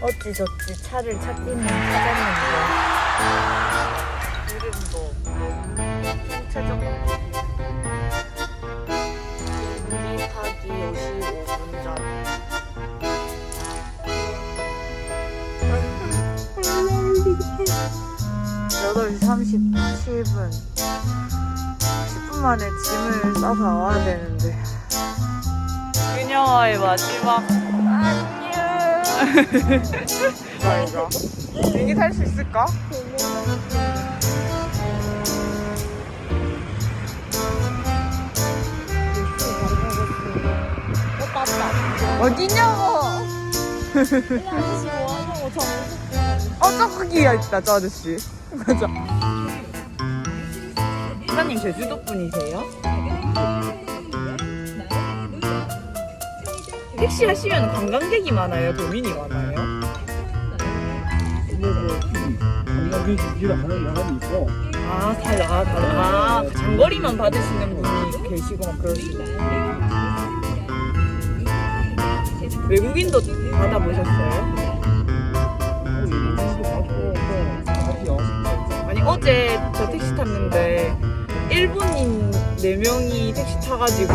어찌저찌 차를 찾기는 찾았는데 이름도 최종 비행기 타기 55분. 전 8시 37분 10분 만에 짐을 싸서 나와야 되는데. 그녀와의 마지막 안녕 이거 비행기 탈 수 있을까? 어디냐고 어 저기야 있다 저 아저씨 맞아 사장님 제주도 분이세요? 택시 하시면 관광객이 많아요? 도민이 많아요? 관광객이 일을 하는 사람이 있고 아, 다 나가, 다 나가. 아, 장거리만 받으시는 분이 계시고 막 그러시고. 외국인도 받아보셨어요? 아니, 어제 저 택시 탔는데, 일본인 4명이 택시 타가지고.